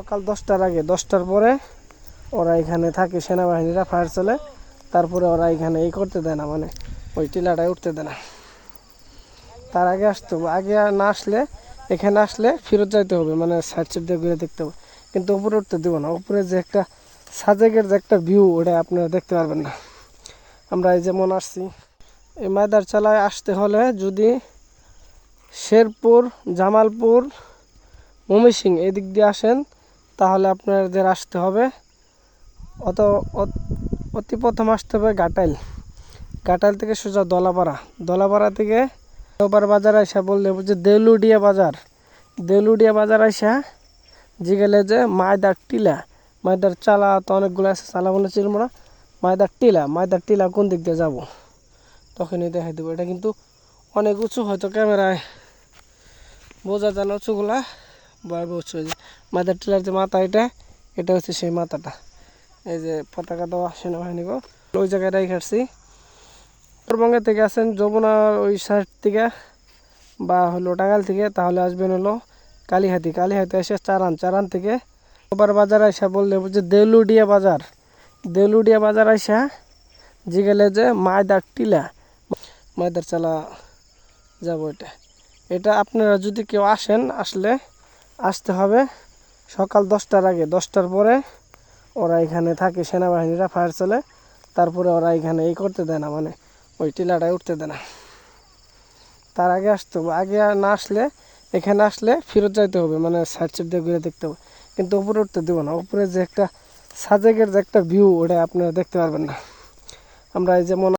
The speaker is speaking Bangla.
সকাল দশটার আগে, দশটার পরে ওরা এখানে থাকে সেনাবাহিনীরা ফায়ার চলে। তারপরে ওরা এখানে এই করতে দেয় না মানে ওই টিলাটায় উঠতে দেয় না। তার আগে আসতে হবে। আগে না আসলে, এখানে আসলে ফেরত যাইতে হবে মানে সাইড সাইড দিয়ে ঘুরে দেখতে হবে। কিন্তু উপরে উঠতে দেবো না। উপরে যে একটা সাজেকের যে একটা ভিউ ওটা আপনারা দেখতে পারবেন না। আমরা এই যেমন আসছি, এই মাদার চালায় আসতে হলে যদি শেরপুর, জামালপুর ময়মনসিং এই দিক দিয়ে আসেন তাহলে আপনাদের আসতে হবে, অত অত- প্রথম আসতে হবে ঘাটাইল। ঘাটাইল থেকে সোজা দলাপাড়া। দলাপাড়া থেকে ওবার বাজার আইসা বললে যে দেলুডিয়া বাজার। দেলুডিয়া বাজার আইসা জিগেলে যে মায়দার টিলা মায়দার চালা তো অনেকগুলো আছে, চালা মনে চিনব না। মায়দার টিলা মায়দার টিলা কোন দিক দিয়ে যাব? তখনই দেখাই দেবো। এটা কিন্তু অনেক উঁচু, হয়তো ক্যামেরায় বোঝা যায় না উঁচুগুলা বয়বে উঁচু হয়ে যায়। মাদার টিলার যে মাথা এটা এটা হচ্ছে সেই মাথাটা। এই যে পতাকা দেওয়া গো। ওই জায়গায় আসছি। উত্তরবঙ্গে থেকে আসেন যমুনার ওই সাইড থেকে, বা হলো টাঙ্গাল থেকে, তাহলে আসবেন হলো কালীহাতি। কালীহাতি এসে চারান চারান থেকে ওবার বাজার আইসা বললে যে দেলুডিয়া বাজার। দেলুডিয়া বাজার আইসা জিগেলে যে মায়দার টিলা। মায়দার চালা যাব এটা। এটা আপনারা যদি কেউ আসেন, আসলে আসতে হবে। সকাল দশটার আগে, দশটার পরে ওরা এখানে থাকে, সেনাবাহিনীরা ফায়ার চলে। তারপরে ওরা এখানে এই করতে দেয় না মানে ওই টিলাটায় উঠতে দেয় না। তার আগে আসতে হবে। আগে না আসলে, এখানে আসলে ফেরত যাইতে হবে মানে সাইড সাইড দিয়ে ঘুরে দেখতে হবে। কিন্তু উপরে উঠতে দেবো না। উপরে যে একটা সাজেকের যে একটা ভিউ ওটা আপনারা দেখতে পারবেন না। আমরা এই যেমন